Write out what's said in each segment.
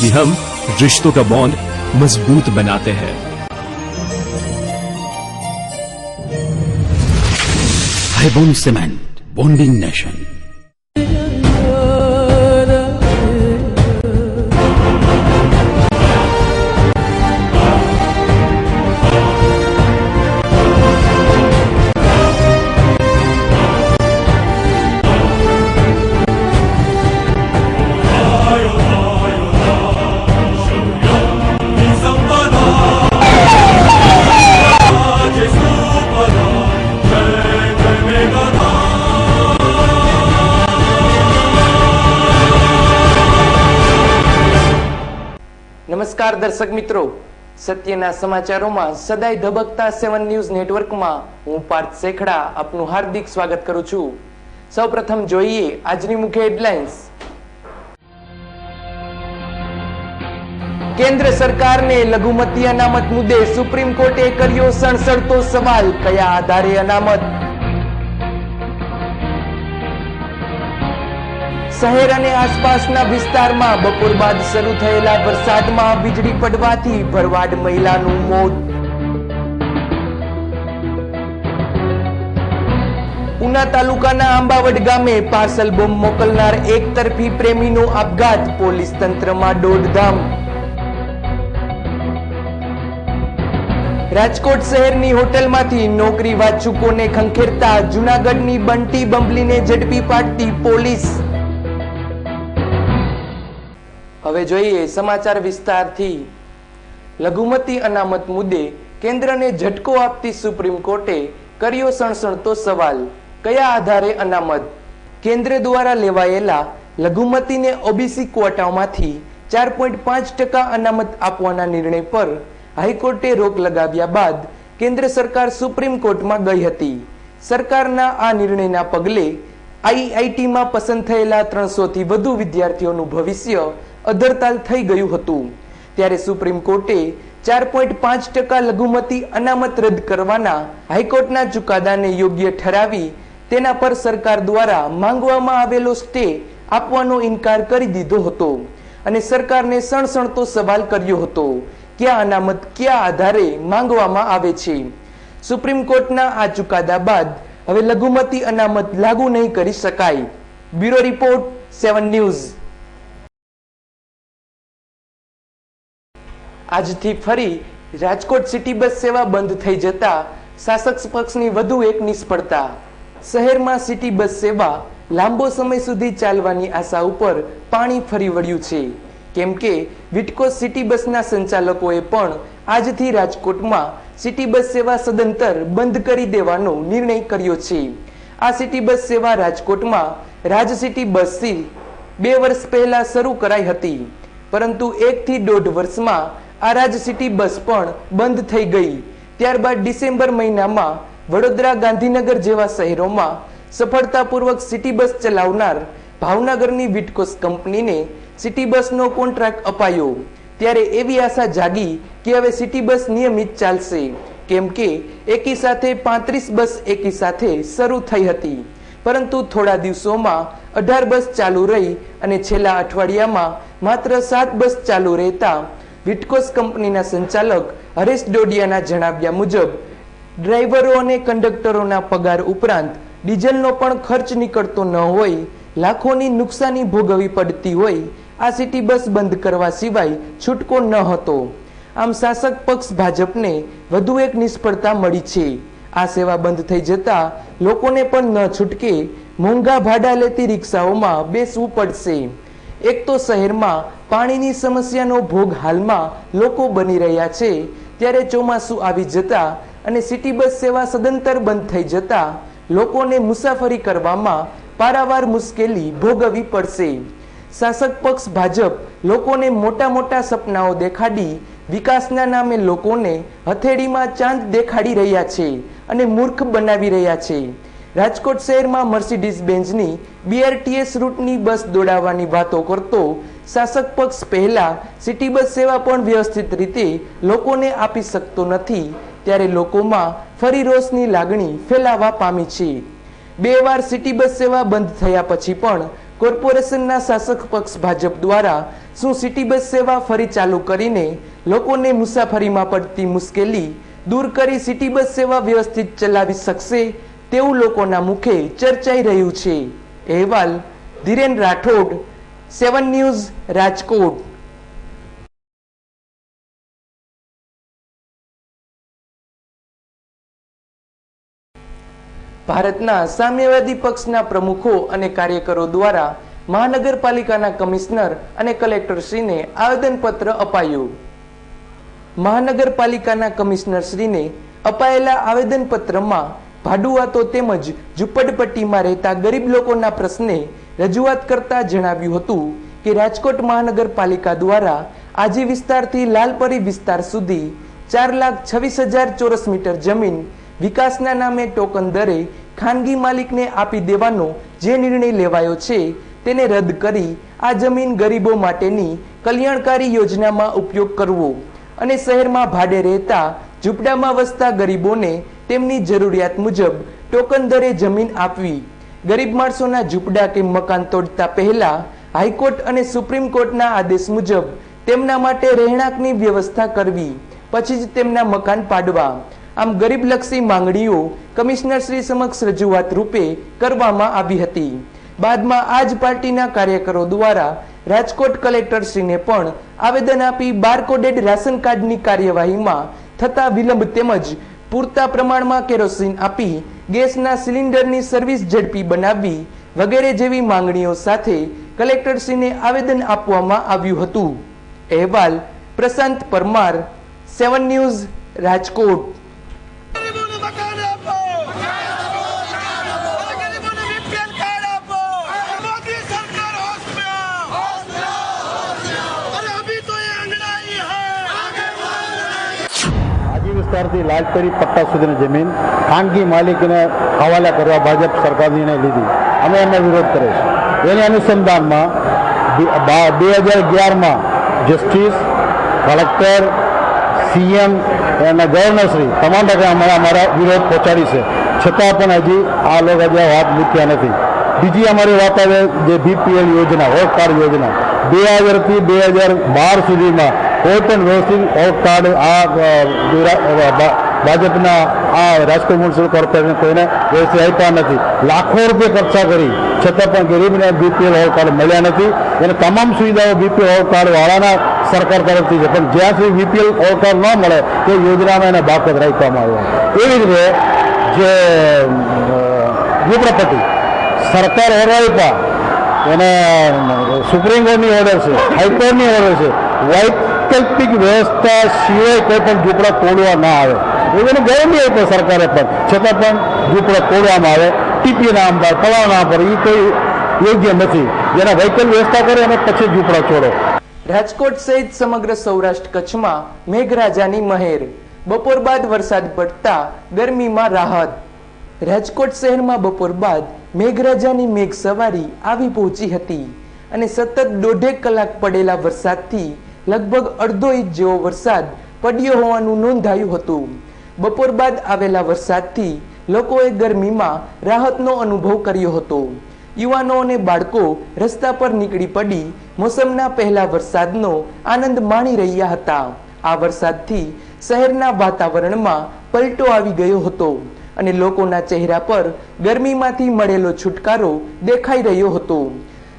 कि हम रिश्तों का बॉन्ड मज़बूत बनाते हैं। High bone cement bonding nation નમસ્કાર દર્શક મિત્રો. સત્યના સમાચારોમાં સદાય ધબકતા સેવન ન્યૂઝ નેટવર્કમાં હું પાર્થ શેખડા આપનું હાર્દિક સ્વાગત કરું છું. સૌપ્રથમ જોઈએ આજની મુખ્ય હેડલાઇન્સ. કેન્દ્ર સરકારને લઘુમતી અનામત મુદ્દે સુપ્રીમ કોર્ટે કર્યો સણસડતો સવાલ. કયા આધારે અનામત? શહેર અને આસપાસના વિસ્તારમાં બપોર બાદ શરૂ થયેલા વરસાદમાં વીજળી પડવાથી ભરવાડ મહિલાનું મોત. ઉના તાલુકાના આંબાવડ ગામે પાર્સલ બોમ્બ મોકલનાર એક તરફી પ્રેમીનો આપઘાત પોલીસ તંત્રમાં દોડધામ. રાજકોટ શહેરની હોટલમાંથી નોકરી વાચુકોને ખંખેરતા જૂનાગઢની બંટી બંબલીને ઝડપી પાડતી પોલીસ. હવે જોઈએ સમાચાર વિસ્તારથી. લઘુમતી અનામત મુદ્દે કેન્દ્રને ઝટકો આપતી સુપ્રીમ કોર્ટે કર્યો સણસણતો સવાલ. કયા આધારે અનામત? કેન્દ્ર દ્વારા લેવાયેલા લઘુમતીને ઓબીસી ક્વોટામાંથી ચાર પોઈન્ટ પાંચ ટકા અનામત આપવાના નિર્ણય પર હાઈકોર્ટે રોક લગાવ્યા બાદ કેન્દ્ર સરકાર સુપ્રીમ કોર્ટમાં ગઈ હતી. સરકારના આ નિર્ણયના પગલે આઈઆઈટીમાં પસંદ થયેલા ત્રણસોથી વધુ વિદ્યાર્થીઓનું ભવિષ્ય અધરતાલ થઈ ગયું હતું. ત્યારે સુપ્રીમ કોર્ટે ચાર પોઈન્ટ પાંચ ટકા લઘુમતી અનામત રદ કરવાના હાઈકોર્ટના ચુકાદાને યોગ્ય ઠરાવી તેના પર સરકાર દ્વારા માંગવામાં આવેલો સ્ટે આપવાનો ઇનકાર કરી દીધો હતો અને સરકારને સણસણતો સવાલ કર્યો હતો, ક્યાં અનામત કયા આધારે માંગવામાં આવે છે? સુપ્રીમ કોર્ટના આ ચુકાદા બાદ હવે લઘુમતી અનામત લાગુ નહીં કરી શકાય. Bureau report, seven news. આજથી ફરી રાજકોટ સિટી બસ સેવા બંધ થઈ જતા શાસક પક્ષની વધુ એક નિષ્ફળતા. શહેરમાં સિટી બસ સેવા લાંબો સમય સુધી ચાલવાની આશા ઉપર પાણી ફરી વળ્યું છે. કેમ કે વિટકો સિટી બસના સંચાલકોએ પણ આજથી રાજકોટમાં સિટી બસ સેવા સદંતર બંધ કરી દેવાનો નિર્ણય કર્યો છે. આ સિટી બસ સેવા રાજકોટમાં રાજ સિટી બસથી બે વર્ષ પહેલા શરૂ કરાઈ હતી. પરંતુ એકથી દોઢ વર્ષમાં આ રાજ સિટી બસ પણ બંધ થઈ ગઈ. ત્યારબાદ ડિસેમ્બર મહિનામાં વડોદરા ગાંધીનગર જેવા શહેરોમાં સફળતાપૂર્વક સિટી બસ ચલાવનાર ભાવનગરની વિટકોસ કંપનીને સિટી બસનો કોન્ટ્રાક્ટ અપાયો. ત્યારે એવી આશા જાગી કે હવે સિટી બસ નિયમિત ચાલશે. કેમ કે એકી સાથે પાંત્રીસ બસ એકી સાથે શરૂ થઈ હતી. પરંતુ થોડા દિવસોમાં અઢાર બસ ચાલુ રહી અને છેલ્લા અઠવાડિયામાં માત્ર સાત બસ ચાલુ રહેતા વિટકોસ કંપનીના સંચાલક હરેશ ડોડિયાના જણાવ્યા મુજબ, ડ્રાઈવરો અને કંડક્ટરોના પગાર ઉપરાંત ડીઝલનો પણ ખર્ચ નીકળતો ન હોય, લાખોની નુકસાની ભોગવવી પડતી હોય, આ સિટી બસ બંધ કરવા સિવાય છૂટકો ન હતો. આમ શાસક પક્ષ ભાજપને વધુ એક નિષ્ફળતા મળી છે. આ સેવા બંધ થઈ જતા લોકોને પણ ન છૂટકે મોંઘા ભાડા લેતી રિક્ષાઓમાં બેસવું પડશે. એક તો શહેરમાં પાણીની સમસ્યાનો ભોગ હાલમાં લોકો બની રહ્યા છે. ત્યારે ચોમાસું આવી જતા અને સિટી બસ સેવા સદંતર બંધ થઈ જતા લોકોને મુસાફરી કરવામાં પારાવાર મુશ્કેલી ભોગવવી પડશે. શાસક પક્ષ ભાજપ લોકોને મોટા મોટા સપનાઓ દેખાડી વિકાસના નામે લોકોને હથેળીમાં ચાંદ દેખાડી રહ્યા છે અને મૂર્ખ બનાવી રહ્યા છે. રાજકોટ શહેરમાં મર્સિડીઝ બેન્ઝની બીઆરટીએસ રૂટની બસ દોડાવવાની વાતો કરતો શાસક પક્ષ પહેલા સિટી બસ સેવા પણ વ્યવસ્થિત રીતે લોકોને આપી શકતો નથી. ત્યારે લોકોમાં ફરી રોષની લાગણી ફેલાવા પામી છે. બે વાર સિટી બસ સેવા બંધ થયા પછી પણ કોર્પોરેશનના શાસક પક્ષ ભાજપ દ્વારા શું સિટી બસ સેવા ફરી ચાલુ કરીને લોકોને મુસાફરીમાં પડતી મુશ્કેલી દૂર કરી સિટી બસ સેવા વ્યવસ્થિત ચલાવી શકશે? તેવું લોકોના મુખે ચર્ચાઈ રહ્યું છે. અહેવાલ ધીરેન રાઠોડ, સેવન ન્યૂઝ, રાજકોટ. ભારતના સામ્યવાદી પક્ષના પ્રમુખો અને કાર્યકરો દ્વારા મહાનગરપાલિકાના કમિશનર અને કલેક્ટરશ્રીને આવેદનપત્ર અપાયું. મહાનગરપાલિકાના કમિશનરશ્રીને અપાયેલા આવેદનપત્રમાં ભાડુઆતો તેમજ ઝુંપડપટ્ટીમાં રહેતા ગરીબ લોકોના પ્રશ્ને રજૂઆત કરતા જણાવ્યું હતું કે રાજકોટ મહાનગરપાલિકા દ્વારા આજે વિસ્તારથી લાલપરી વિસ્તાર સુધી ચાર લાખ છવ્વીસ હજાર ચોરસ મીટર જમીન વિકાસના નામે ટોકન દરે ખાનગી માલિકને આપી દેવાનો જે નિર્ણય લેવાયો છે તેને રદ કરી આ જમીન ગરીબો માટેની કલ્યાણકારી યોજનામાં ઉપયોગ કરવો. અને શહેરમાં ભાડે રહેતા ઝૂંપડામાં વસતા ગરીબોને તેમની જરૂરિયાત મુજબ ટોકન દરે જમીન આપવી. ગરીબ માણસોના ઝૂંપડા કે મકાન તોડતા પહેલા હાઈકોર્ટ અને સુપ્રીમ કોર્ટના આદેશ મુજબ તેમના માટે રહેણાંકની વ્યવસ્થા કરવી, પછી જ તેમના મકાન પાડવા. આમ ગરીબલક્ષી માંગણીઓ કમિશનર શ્રી સમક્ષ રજૂઆત રૂપે કરવામાં આવી હતી. બાદમાં આ જ પાર્ટીના કાર્યકરો દ્વારા રાજકોટ કલેક્ટરશ્રીને પણ આવેદન આપી બારકોડેડ રાશન કાર્ડની કાર્યવાહીમાં થતા વિલંબ તેમજ પૂરતા પ્રમાણમાં કેરોસીન આપી ગેસના સિલિન્ડરની સર્વિસ ઝડપી બનાવવી વગેરે જેવી માંગણીઓ સાથે કલેક્ટરશ્રીને આવેદન આપવામાં આવ્યું હતું. અહેવાલ પ્રશાંત પરમાર, સેવન ન્યૂઝ, રાજકોટ. વિસ્તારથી લાલપરી પટ્ટા સુધીની જમીન ખાનગી માલિકને હવાલા કરવા ભાજપ સરકાર નિર્ણય લીધી. અમે એનો વિરોધ કરે છે. એને અનુસંધાનમાં બે હજાર અગિયારમાં જસ્ટિસ, કલેક્ટર, સીએમ એના ગવર્નરશ્રી તમામ ટકા અમારા અમારા વિરોધ પહોંચાડી છે. છતાં પણ હજી આ લોકો હજી વાત મૂક્યા નથી. બીજી અમારી વાત આવે જે બીપીએલ યોજના હોટ કાર્ડ યોજના બે હજારથી બે હજાર બાર સુધીમાં કોઈ પણ વ્યવસ્થિત હોટ કાર્ડ આ ભાજપના આ રાજકોટ મ્યુનિસિપલ કોર્પોરેશન કોઈને વ્યવસ્થિત આપ્યા નથી. લાખો રૂપિયા ખર્ચા કરી. છતાં પણ ગરીબને બીપીએલ હોટ કાર્ડ મળ્યા નથી. અને તમામ સુવિધાઓ બીપીએલ હોટ કાર્ડ વાળાના સરકાર તરફથી છે. પણ જ્યાં સુધી બીપીએલ હોટ કાર્ડ ન મળે, તે યોજનામાં એને બાકત રાખવામાં આવ્યો. એવી રીતે જે ઝૂંપડપટ્ટી સરકાર આપ્યા, એને સુપ્રીમ કોર્ટની ઓર્ડર છે, હાઈકોર્ટની ઓર્ડર છે વૈકલ્પિક વ્યવસ્થા સિવાય કોઈ પણ ઝૂંપડા તોડવા ના આવે એનું ગેરંટી આપ્યો સરકારે પણ. છતાં પણ ઝૂંપડા તોડવામાં આવે. ટીપી નામ પર ફલાણા નામ પર એ કોઈ યોગ્ય નથી. જેના વૈકલ્પિક વ્યવસ્થા કરે અને પછી ઝૂંપડા છોડો. રાજકોટ સહિત સમગ્ર સૌરાષ્ટ્ર કચ્છમાં મેઘરાજાની મહેર. બપોર બાદ વરસાદ પડતા ગરમીમાં રાહત. રાજકોટ શહેરમાં બપોર બાદ મેઘરાજાની મેઘ સવારી આવી પહોંચી હતી અને સતત દોઢેક કલાક પડેલા વરસાદથી લગભગ અડધો ઇંચ જેવો વરસાદ પડ્યો હોવાનું નોંધાયું હતું. બપોર બાદ આવેલા વરસાદથી લોકોએ ગરમીમાં રાહતનો અનુભવ કર્યો હતો. યુવાનો અને બાળકો રસ્તા પર નીકળી પડી મોસમના પહેલા વરસાદનો આનંદ માણી રહ્યા હતા. આ વરસાદથી શહેરના વાતાવરણમાં પલટો આવી ગયો હતો અને લોકોના ચહેરા પર ગરમીમાંથી મળેલો છુટકારો દેખાઈ રહ્યો હતો.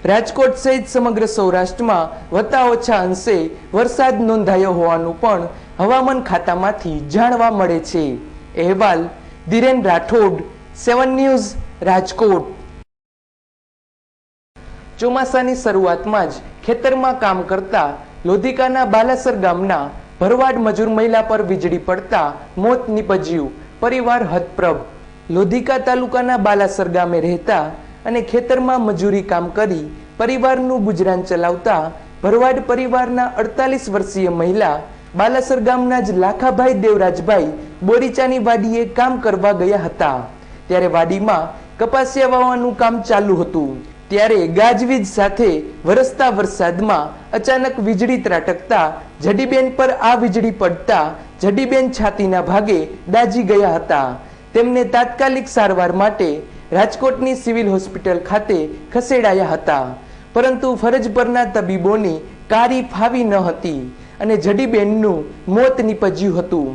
રાજકોટ સહિત સમગ્ર સૌરાષ્ટ્રમાં વત્તા ઓછા અંશે વરસાદ નોંધાયો હોવાનું પણ હવામાન ખાતામાંથી જાણવા મળે છે. અહેવાલ ધીરેન રાઠોડ, સેવન ન્યૂઝ, રાજકોટ. ચોમાસાની શરૂઆતમાં જ ખેતરમાં કામ કરતા લોધિકાના બાલાસર ગામના ભરવાડ મજૂર મહિલા પર વીજળી પડતા મોત નીપજ્યું. પરિવાર હતપ્રભ. લોધિકા તાલુકાના બાલાસર ગામે રહેતા અને ખેતરમાં મજૂરી કામ કરી પરિવારનું ગુજરાન ચલાવતા ભરવાડ પરિવારના અડતાલીસ વર્ષીય મહિલા બાલાસર ગામના જ લાખાભાઈ દેવરાજભાઈ બોરીચાની વાડીએ કામ કરવા ગયા હતા. ત્યારે વાડીમાં કપાસિયા વાવવાનું કામ ચાલુ હતું. ત્યારે ગાજવીજ સાથે વરસતા વરસાદમાં અચાનક વીજળી ત્રાટકતા જડીબેન પર આ વીજળી પડતા જડીબેન છાતીના ભાગે દાજી ગયા હતા. તેમને તાત્કાલિક સારવાર માટે રાજકોટની સિવિલ હોસ્પિટલ ખાતે ખસેડાયા હતા. પરંતુ ફરજ પરના તબીબોની કારી ફાવી ન હતી અને જડીબેનનું મોત નીપજ્યું હતું.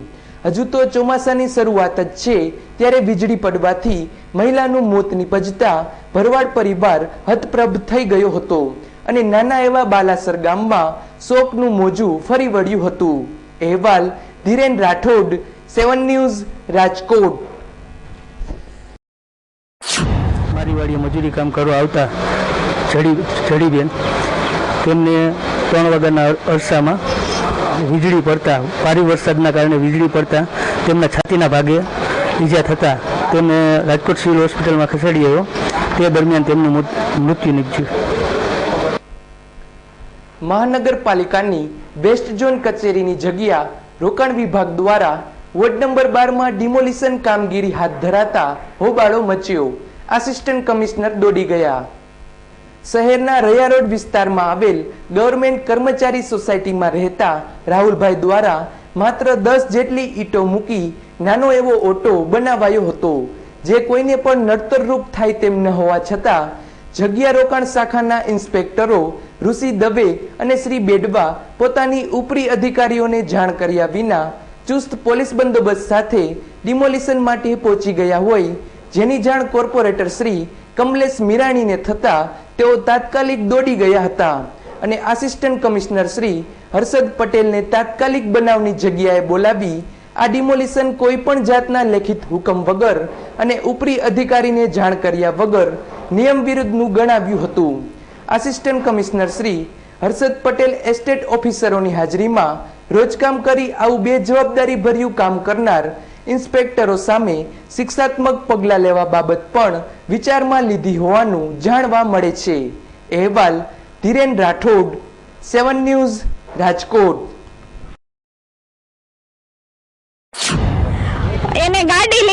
હજુ તો ચોમાસાની શરૂઆત જ છે, ત્યારે વીજળી પડવાથી મહિલાનું મોત નીપજતા ભરવાડ પરિવાર હતપ્રભ થઈ ગયો હતો અને નાના એવા બાલાસર ગામમાં શોકનું મોજું ફરી વળ્યું હતું. અહેવાલ ધીરેન રાઠોડ, સેવન ન્યૂઝ, રાજકોટ. મારી વાડીએ મજૂરી કામ કરવા આવતા જડી, જડીબેન. તેમને ત્રણ વાગ્યાના અરસામાં વીજળી પડતા, ભારે વરસાદના કારણે વીજળી પડતા, તેમના છાતીના ભાગે ઈજા થતાં તેમને રાજકોટ સિવિલ હોસ્પિટલમાં ખસેડી આવ્યો. તે દરમિયાન તેમનું મૃત્યુ નીપજ્યું. મહાનગરપાલિકાની વેસ્ટ ઝોન કચેરીની જગ્યા રોકાણ વિભાગ દ્વારા વોર્ડ નંબર બારમાં ડિમોલિશન કામગીરી હાથ ધરાતા હોબાળો મચ્યો. આસિસ્ટન્ટ કમિશનર દોડી ગયા શહેરના રયા રોડ વિસ્તારમાં આવેલ ગવર્મેન્ટ કર્મચારી સોસાયટીમાં રહેતા રાહુલભાઈ દ્વારા માત્ર દસ જેટલી ઈંટો મૂકી નાનો એવો ઓટો બનાવાયો હતો. જે કોઈને પણ નડતરરૂપ થાય તેમ ન હોવા છતાં જગ્યા રોકાણ શાખાના ઇન્સ્પેક્ટરો ઋષિ દવે અને શ્રી બેડવા પોતાની ઉપરી અધિકારીઓને જાણ કર્યા વિના ચુસ્ત પોલીસ બંદોબસ્ત સાથે ડિમોલિશન માટે પહોંચી ગયા હોય જેની જાણ કોર્પોરેટર શ્રી કમલેશ મીરાણીને થતા તેઓ તાત્કાલિક દોડી ગયા હતા અને આસિસ્ટન્ટ કમિશનર શ્રી હર્ષદ પટેલને તાત્કાલિક બનાવની જગ્યાએ બોલાવી આ ડિમોલિશન કોઈ પણ જાતના લેખિત હુકમ વગર અને ઉપરી અધિકારીને જાણ કર્યા વગર નિયમ વિરુદ્ધનું ગણાવ્યું હતું. Assistant commissioner Shri Harshad Patel estate ઓફિસરોની હાજરીમાં રોજકામ કરી આવું બેજવાબદારી ભર્યું કામ કરનાર ઇન્સ્પેક્ટરો સામે શિક્ષાત્મક પગલાં લેવા બાબત પણ વિચારમાં લીધી હોવાનું જાણવા મળે છે. અહેવાલ ધીરેન રાઠોડ, સેવન ન્યૂઝ, રાજકોટ.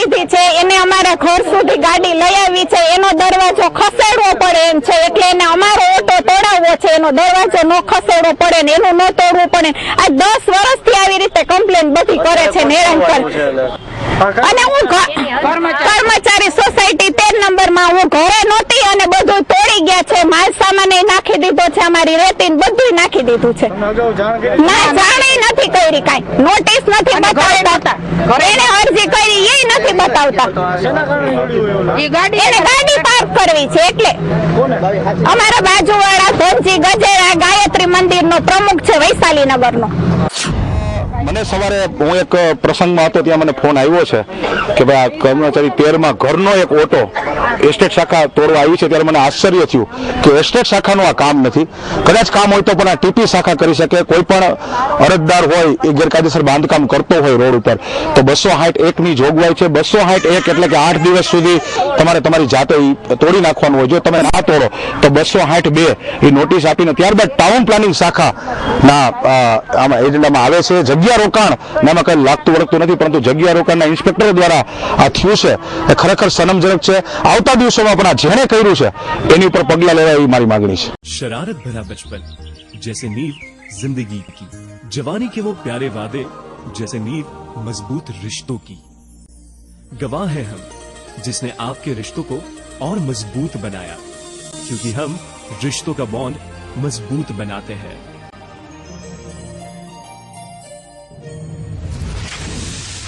લીધી છે, એને અમારા ઘર સુધી ગાડી લઈ આવી છે, એનો દરવાજો ખસેડવો પડે એમ છે, એટલે એને અમારો ઓટો તોડાવવો છે, એનો દરવાજો ન ખસેડવો પડે ને એનું ન તોડવું પડે. આ દસ વર્ષથી આવી રીતે કમ્પ્લેન બધી કરે છે નિરંતર. અને હું કર્મચારી. સોસાયટી તેર નંબરમાં હું ઘરે નહોતી અને બધું તોડી ગયા છે. માલ સામાન નાખી દીધો છે અમારી રેતી બધું નાખી દીધું છે. ના જાણે નથી કરી કઈ. નોટિસ નથી બતાવતા. એને અરજી કરી એ નથી બતાવતા. એને ગાડી પાર્ક કરવી છે એટલે. અમારા બાજુવાળા ધનજી ગજેરા ગાયત્રી મંદિર નો પ્રમુખ છે વૈશાલી નગરનો મને સવારે હું એક પ્રસંગમાં હતો, ત્યાં મને ફોન આવ્યો છે કે ભાઈ આ કર્મચારી તેરમાં ઘરનો એક ઓટો એસ્ટેટ શાખા તોડવા આવી છે, ત્યારે મને આશ્ચર્ય થયું કે એસ્ટેટ શાખાનું આ કામ નથી. કદાચ કામ હોય તો પણ આ ટીપી શાખા કરી શકે. કોઈ પણ અરજદાર હોય, એ ગેરકાયદેસર બાંધકામ કરતો હોય રોડ ઉપર. તો બસો સાઠ એકની જોગવાઈ છે. બસો સાઠ એક એટલે કે આઠ દિવસ સુધી તમારે તમારી જાતે તોડી નાખવાનું હોય. જો તમે ના તોડો, તો બસો સાઠ બે એ નોટિસ આપીને ત્યારબાદ ટાઉન પ્લાનિંગ શાખા ના આમાં એજન્ડામાં આવે છે. જગ્યા રોકાણ નામાં કઈ લાગતું વળગતું નથી પરંતુ જગ્યા રોકાણના ઇન્સ્પેક્ટર દ્વારા આ થયું છે એ ખરેખર સનમજનક છે આવતા દિવસોમાં પણ આ જેણે કર્યું છે એની ઉપર પગલાં લેવા એવી મારી માગણી છે शरारत भरा बचपन जैसे नींव जिंदगी की जवानी के वो प्यारे वादे जैसे नींव मजबूत रिश्तों की गवाह है हम जिसने आपके रिश्तों को और मजबूत बनाया क्योंकि हम रिश्तों का बॉन्ड मजबूत बनाते हैं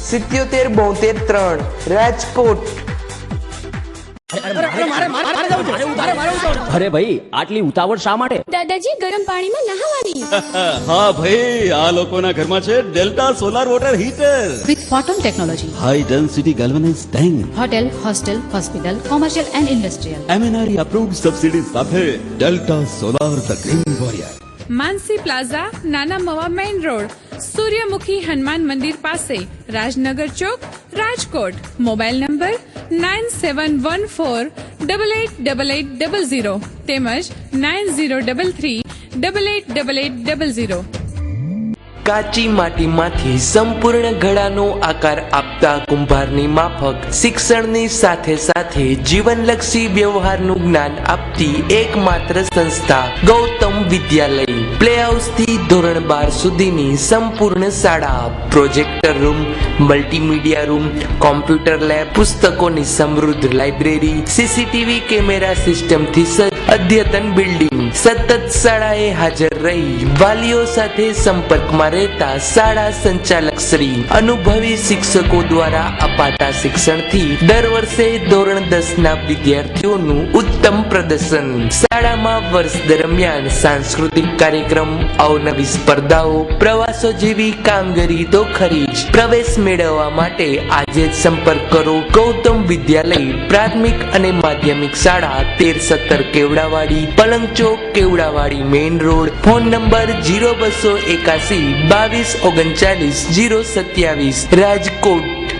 સિત્યોતેર બોતેર ત્રણ. રાજકોટ. અરે ભાઈ આટલી ઉતાવળ શા માટે? દાદાજી ગરમ પાણીમાં નહાવાની. હા ભાઈ આ લોકોના ઘરમાં છે Delta solar water heater. With photon technology high density galvanize tank hotel hostel hospital commercial and industrial MNRE approved subsidy સાથે Delta solar the green warrior. Mansi plaza, Nana Mava main road, Suryamukhi Hanuman મંદિર પાસે, રાજનગર ચોક, Rajkot. Mobile number nine seven one four double eight double eight double zero તેમજ nine zero double three double eight double eight double zero. કાચી માટીમાંથી સંપૂર્ણ ઘડાનો આકાર આપતા કુંભારની માફક શિક્ષણની સાથે સાથે જીવનલક્ષી વ્યવહારનું જ્ઞાન આપતી એકમાત્ર સંસ્થા ગૌતમ વિદ્યાલય. પ્લે હાઉસથી ધોરણ બાર સુધીની સંપૂર્ણ શાળા, projector room, multimedia room, computer lab, પુસ્તકોની સમૃદ્ધ લાઇબ્રેરી, સીસીટીવી કેમેરા સિસ્ટમથી સજ્જ અદ્યતન બિલ્ડિંગ સતત શાળાએ હાજર રહી. વાલીઓ સાથે સંપર્કમાં રહેતા શાળા સંચાલક શ્રી અનુભવી શિક્ષકો દ્વારા અપાતા શિક્ષણથી દર વર્ષે ધોરણ દસ ના વિદ્યાર્થીઓનું ઉત્તમ પ્રદર્શન. શાળામાં વર્ષ દરમિયાન સાંસ્કૃતિક કાર્યક્રમ, અવનવી સ્પર્ધાઓ, પ્રવાસો જેવી કામગીરી તો ખરી જ. પ્રવેશ મેળવવા માટે આજે જ સંપર્ક કરો. ગૌતમ વિદ્યાલય પ્રાથમિક અને માધ્યમિક શાળા તેર સત્તર કેવડાવાડી, પલંગ ચોક, Kevdawadi main road phone number zero બસો એકાસી, બાવીસ ઓગણચાલીસ જીરો સત્યાવીસ. Rajkot.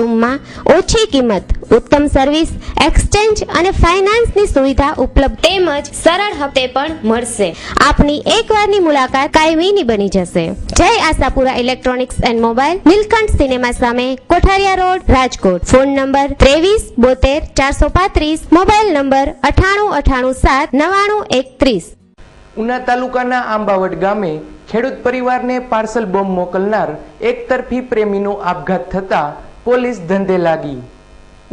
શોરૂમમાં ઓછી કિંમત, ઉત્તમ સર્વિસ, એક્સચેન્જ અને ફાઇનાન્સની સુવિધા ઉપલબ્ધ તેમજ સરળ હપ્તે પણ મળશે. આપની એકવારની મુલાકાત કાયમીની બની જશે. Jay Ashapura electronics and mobile, Nilkanth cinema સામે, Kotharia road, Rajkot. Phone number ત્રેવીસ બોતેર ચારસો પાંત્રીસ, મોબાઈલ નંબર અઠાણું અઠાણું સાત નવાણું એકત્રીસ. ઉના તાલુકાના આંબાવડ ગામે ખેડૂત પરિવારને પાર્સલ બોમ્બ મોકલનાર એકતરફી પ્રેમીનો આપઘાત થતા પોલીસ ધંધે લાગી.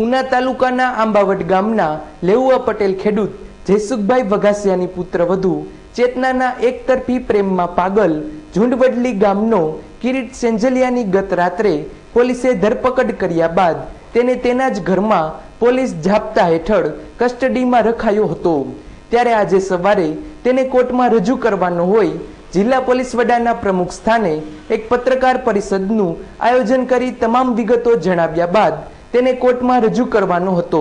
ઉના તાલુકાના આંબાવડ ગામના લેઉઆ પટેલ ખેડૂત જયસુખભાઈ વઘાસિયાની પુત્ર વધુ, ચેતનાના એકતરફી પ્રેમમાં પાગલ, ઝુંડવડલી ગામનો કિરીટ સેંજલિયાની ગત રાત્રે પોલીસે ધરપકડ કર્યા બાદ તેને તેના જ ઘરમાં પોલીસ જાપ્તા હેઠળ કસ્ટડીમાં રખાયો હતો. ત્યારે આજે સવારે તેને કોર્ટમાં રજૂ કરવાનો હોય જિલ્લા પોલીસ વડાના પ્રમુખ સ્થાને એક પત્રકાર પરિષદનું આયોજન કરી તમામ વિગતો જણાવ્યા બાદ તેને કોર્ટમાં રજૂ કરવાનો હતો.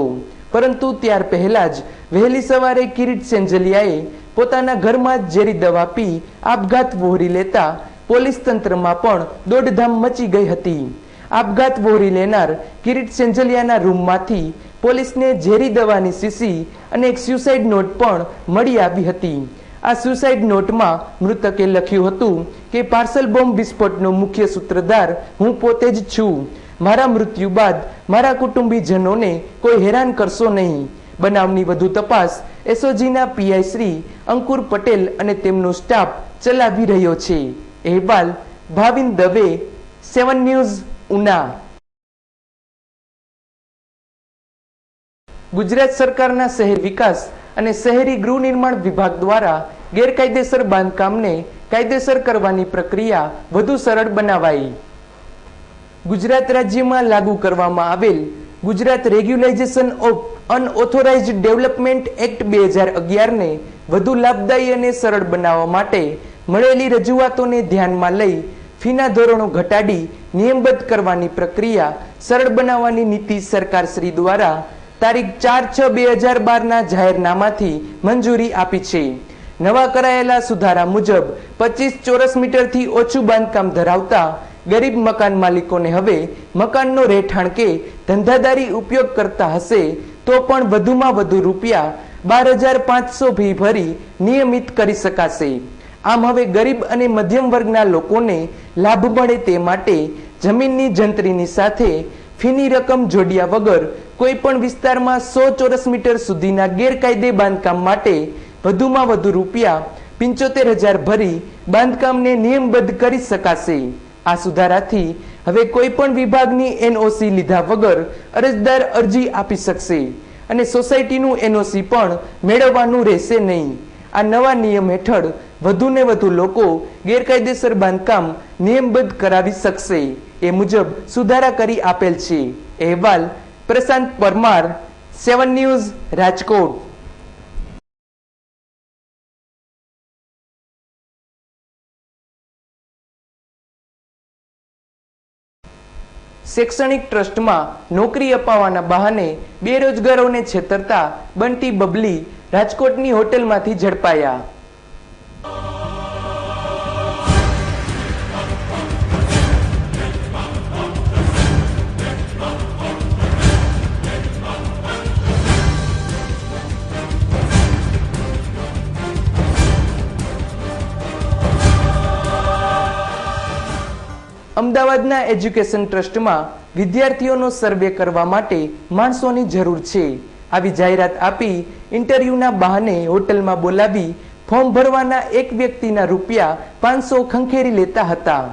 પરંતુ ત્યાર પહેલા જ વહેલી સવારે કિરીટ સેન્જલિયાએ પોતાના ઘરમાં ઝેરી દવા પી આપઘાત વહોરી લેતા પોલીસ તંત્રમાં પણ દોડધામ મચી ગઈ હતી. આપઘાત વહોરી લેનાર કિરીટ સેન્જલિયાના રૂમમાંથી પોલીસને ઝેરી દવાની સીસી અને એક સ્યુસાઇડ નોટ પણ મળી આવી હતી. આ સુસાઇડ નોટમાં મૃતકે લખ્યું હતું કે પાર્સલ બોમ્બ વિસ્ફોટનો મુખ્ય સૂત્રધાર હું પોતે જ છું. મારા મૃત્યુ બાદ મારા કુટુંબીજનોને કોઈ હેરાન કરશો નહીં. બનાવની વધુ તપાસ એસઓજીના પીઆઈ શ્રી અંકુર પટેલ અને તેમનો સ્ટાફ ચલાવી રહ્યો છે. અહેવાલ ભાવિન દવે, સેવન ન્યૂઝ, ઉના. ગુજરાત સરકારના શહેર વિકાસ અને શહેરી ગૃહ નિર્માણ વિભાગ દ્વારા ગેરકાયદેસર બાંધકામને કાયદેસર કરવાની પ્રક્રિયા વધુ સરળ બનાવાઈ. ગુજરાત રાજ્યમાં લાગુ કરવામાં આવેલ Gujarat regularisation of unauthorised development act બે હજાર અગિયારને વધુ લાભદાયી અને સરળ બનાવવા માટે મળેલી રજૂઆતોને ધ્યાનમાં લઈ ફીના ધોરણો ઘટાડી નિયમબદ્ધ કરવાની પ્રક્રિયા સરળ બનાવવાની નીતિ સરકાર શ્રી દ્વારા તારીખ ચાર છ બે હજાર બારના જાહેરનામાથી મંજૂરી આપી છે. નવા કરાયેલા સુધારા મુજબ પચીસ ચોરસ મીટરથી ઓછું બાંધકામ ધરાવતા ગરીબ મકાન માલિકોને હવે મકાનનો રહેઠાણ કે ધંધાદારી ઉપયોગ કરતા હશે તો પણ વધુમાં વધુ રૂપિયા બાર હજાર પાંચસો ભી ભરી નિયમિત કરી શકાશે. આમ હવે ગરીબ અને મધ્યમ વર્ગના લોકોને લાભ મળે તે માટે જમીનની જંત્રીની સાથે ફીની રકમ જોડ્યા વગર કોઈ પણ વિસ્તારમાં સો ચોરસ મીટર સુધીના ગેરકાયદે બાંધકામ માટે વધુમાં વધુ રૂપિયા પિંચોતેર હજાર ભરી બાંધકામને નિયમબદ્ધ કરી શકાશે. આ સુધારાથી હવે કોઈ પણ વિભાગની એનઓસી લીધા વગર અરજદાર અરજી આપી શકશે અને સોસાયટીનું એનઓસી પણ મેળવવાનું રહેશે નહીં. આ નવા નિયમ હેઠળ વધુને વધુ લોકો ગેરકાયદેસર બાંધકામ નિયમબદ્ધ કરાવી શકશે. એ મુજબ સુધારા કરી આપેલ છે. અહેવાલ પ્રશાંત પરમાર, સેવન ન્યૂઝ રાજકોટ. શૈક્ષણિક ટ્રસ્ટમાં નોકરી અપાવવાના બહાને બેરોજગારોને છેતરતા બંટી બબલી રાજકોટની હોટેલમાંથી ઝડપાયા. અમદાવાદના એજ્યુકેશન ટ્રસ્ટમાં વિદ્યાર્થીઓનો સર્વે કરવા માટે માણસોની જરૂર છે. આવી જાહેરાત આપી ઇન્ટરવ્યૂના બહાને હોટલમાં બોલાવી ફોર્મ ભરવાના એક વ્યક્તિના રૂપિયા પાંચસો ખંખેરી લેતા હતા.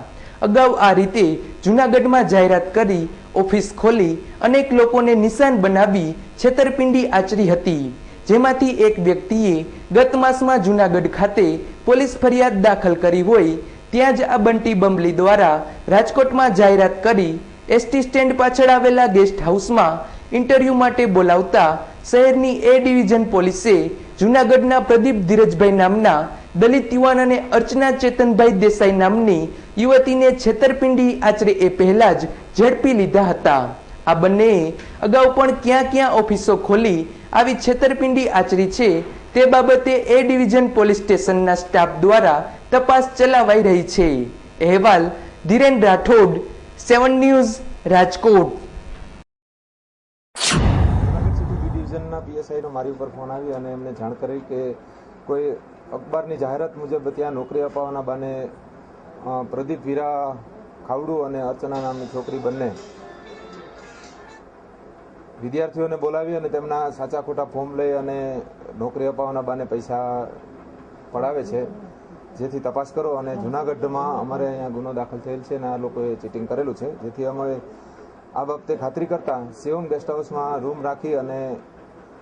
અગાઉ આ રીતે જૂનાગઢમાં જાહેરાત કરી ઓફિસ ખોલી અનેક લોકોને નિશાન બનાવી છેતરપિંડી આચરી હતી. જેમાંથી એક વ્યક્તિએ ગત માસમાં જૂનાગઢ ખાતે પોલીસ ફરિયાદ દાખલ કરી હોય ત્યાં જ આ બંટી બંબલી દ્વારા રાજકોટમાં જાહેરાત કરી એસટી સ્ટેન્ડ પાછળ આવેલા ગેસ્ટ હાઉસમાં ઇન્ટરવ્યૂ માટે બોલાવતા શહેરની એ ડિવિઝન પોલીસે જૂનાગઢના પ્રદીપ ધીરજભાઈ નામના દલિત યુવાન અને અર્ચના ચેતનભાઈ દેસાઈ નામની યુવતીને છેતરપિંડી આચરે એ પહેલા જ ઝડપી લીધા હતા. આ બંનેએ અગાઉ પણ ક્યાં ક્યાં ઓફિસો ખોલી આવી છેતરપિંડી આચરી છે તે બાબતે એ ડિવિઝન પોલીસ સ્ટેશનના સ્ટાફ દ્વારા તપાસ ચલાવાઈ રહી છે. અહેવાલ ધીરેન રાઠોડ, સેવન ન્યૂઝ, રાજકોટ. ડિવિઝનના પીએસઆઈનો મારી ઉપર ફોન આવી અને એમને જાણ કરી કે કોઈ અખબારની જાહેરાત મુજબ ત્યાં નોકરી અપાવવાના બાને પ્રદીપ વીરા ખાવડુ અને અર્ચના નામની છોકરી બંને વિદ્યાર્થીઓને બોલાવી અને તેમના સાચા ખોટા ફોર્મ લઈ અને નોકરી અપાવવાના બાને પૈસા પડાવે છે. જેથી તપાસ કરો અને જુનાગઢમાં અમારે અહીંયા ગુનો દાખલ થયેલ છે અને આ લોકોએ ચીટિંગ કરેલું છે. જેથી અમે આ બાબતે ખાતરી કરતા શિવમ ગેસ્ટ હાઉસમાં રૂમ રાખી અને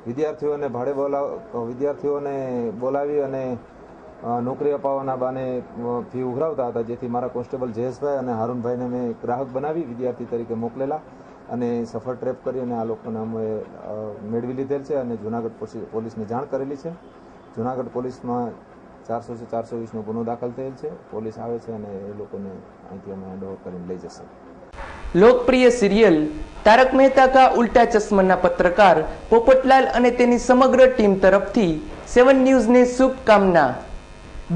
વિદ્યાર્થીઓને ભાડે બોલાવ વિદ્યાર્થીઓને બોલાવી અને નોકરી અપાવવાના બાને ફી ઉઘરાવતા હતા. જેથી મારા કોન્સ્ટેબલ જયેશભાઈ અને હારૂનભાઈને મેં ગ્રાહક બનાવી, વિદ્યાર્થી તરીકે મોકલેલા અને સફળ ટ્રેપ કરી અને આ લોકોને અમે મેળવી લીધેલ છે અને જુનાગઢ પોલીસને જાણ કરેલી છે. જુનાગઢ પોલીસમાં ચારસો છે ચારસો વીસનો ગુનો દાખલ થયેલ છે. પોલીસ આવે છે અને એ લોકોને અહીંથી અમે હેન્ડઓવર કરીને લઈ જશે. લોકપ્રિય સિરિયલ તારક મહેતા કા ઉલ્ટા ચશ્માના પત્રકાર પોપટલાલ અને તેની સમગ્ર ટીમ તરફથી સેવન ન્યૂઝને શુભકામના.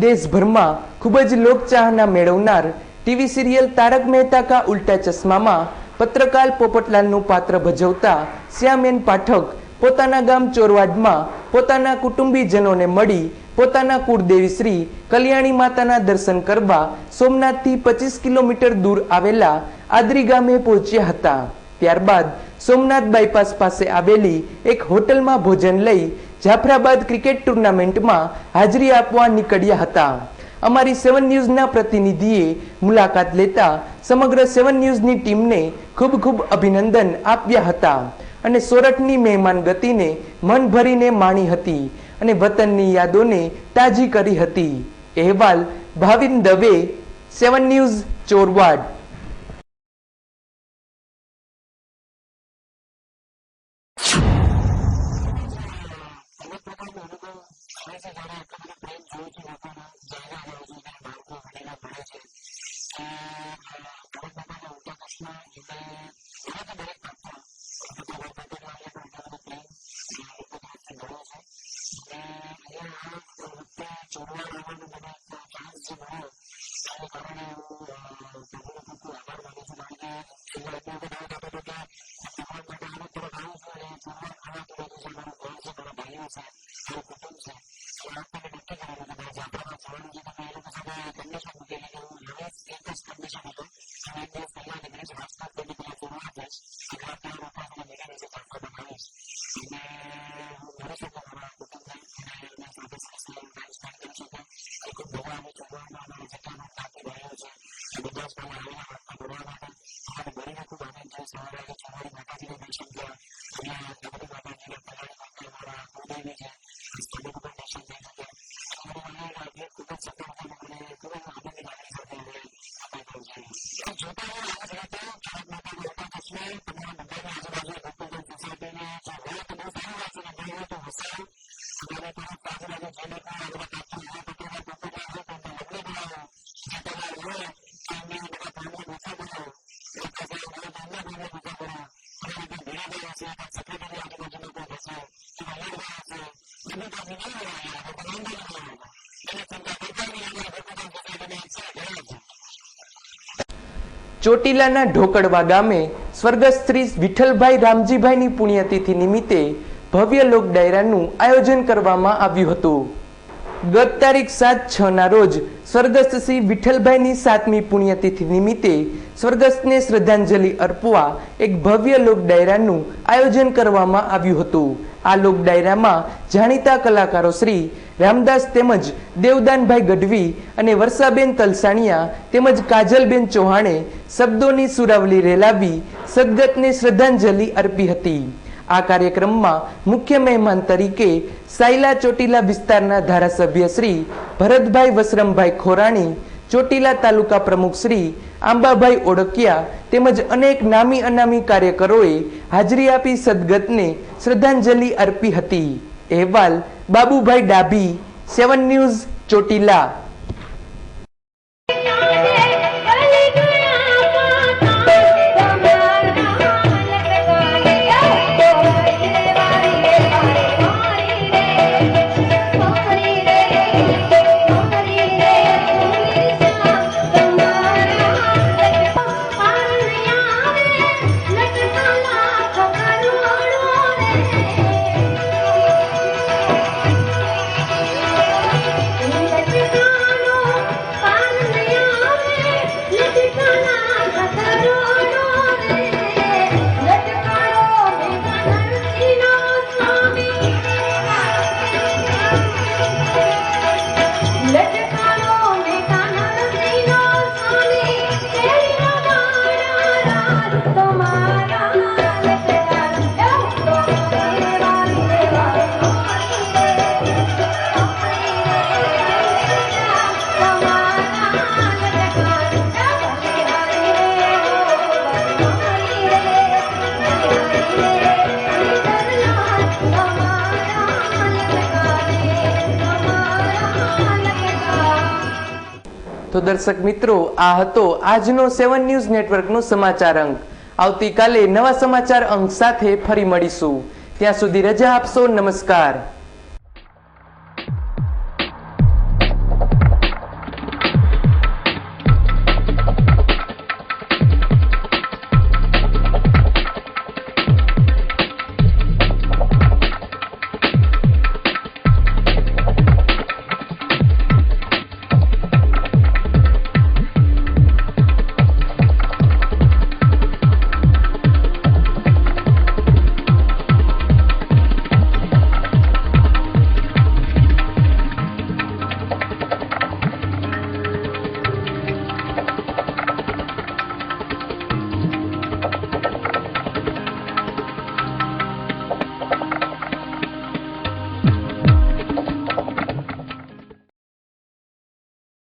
દેશભરમાં ખૂબ જ લોકચાહના મેળવનાર ટીવી સિરિયલ તારક મહેતા કા ઉલ્ટા ચશ્મામાં પત્રકાર પોપટલાલનું પાત્ર ભજવતા શ્યામેન પાઠક પોતાના ગામ ચોરવાડમાં પોતાના કુટુંબીજનોને મળી પોતાના કુળદેવી શ્રી કલ્યાણી માતાના દર્શન કરવા સોમનાથથી પચીસ કિલોમીટર દૂર આવેલા આદરી ગામે પહોંચ્યા હતા. ત્યારબાદ સોમનાથ બાયપાસ પાસે આવેલી એક હોટલમાં ભોજન લઈ જાફરાબાદ ક્રિકેટ ટુર્નામેન્ટમાં હાજરી આપવા નીકળ્યા હતા. અમારી સેવન ન્યૂઝના પ્રતિનિધિએ મુલાકાત લેતા સમગ્ર સેવન ન્યૂઝની ટીમને ખૂબ ખૂબ અભિનંદન આપ્યા હતા અને સોરઠની મહેમાન ગતિને મન ભરીને માણી હતી. અને વતનની યાદોને તાજી કરી હતી. અહેવાલ Bhavin Dave seven news Chorvad. Gracias. ચોટીલાના ઢોકડવા ગામે સ્વર્ગસ્થ શ્રી વિઠ્ઠલભાઈ રામજીભાઈની પુણ્યતિથિ નિમિત્તે ભવ્ય લોક ડાયરાનું આયોજન કરવામાં આવ્યું હતું. ગત તારીખ સાત છ ના રોજ સ્વર્ગસ્થ શ્રી વિઠ્ઠલભાઈની સાતમી પુણ્યતિથિ નિમિત્તે સ્વર્ગસ્થને શ્રદ્ધાંજલિ અર્પવા એક ભવ્ય લોક ડાયરાનું આયોજન કરવામાં આવ્યું હતું. આ લોક ડાયરામાં જાણીતા કલાકારો શ્રી રામદાસ તેમજ દેવદાનભાઈ ગઢવી અને વર્ષાબેન તલસાણિયા તેમજ કાજલબેન ચૌહાણે શબ્દોની સુરાવલી રેલાવી સદગતને શ્રદ્ધાંજલિ અર્પી હતી. આ કાર્યક્રમમાં મુખ્ય મહેમાન તરીકે સાયલા ચોટીલા વિસ્તારના ધારાસભ્ય શ્રી ભરતભાઈ વસરમભાઈ ખોરાણી, ચોટીલા તાલુકા પ્રમુખ શ્રી આંબાભાઈ ઓળકિયા તેમજ અનેક નામી અનામી કાર્યકરોએ હાજરી આપી સદગતને શ્રદ્ધાંજલિ અર્પી હતી. અહેવાલ બાબુભાઈ ડાભી, સેવન ન્યૂઝ, ચોટીલા. તો દર્શક મિત્રો, આ હતો આજનો સેવન ન્યૂઝ નેટવર્કનો સમાચાર અંક. આવતીકાલે નવા સમાચાર અંક સાથે ફરી મળીશું. ત્યાં સુધી રજા આપશો. નમસ્કાર.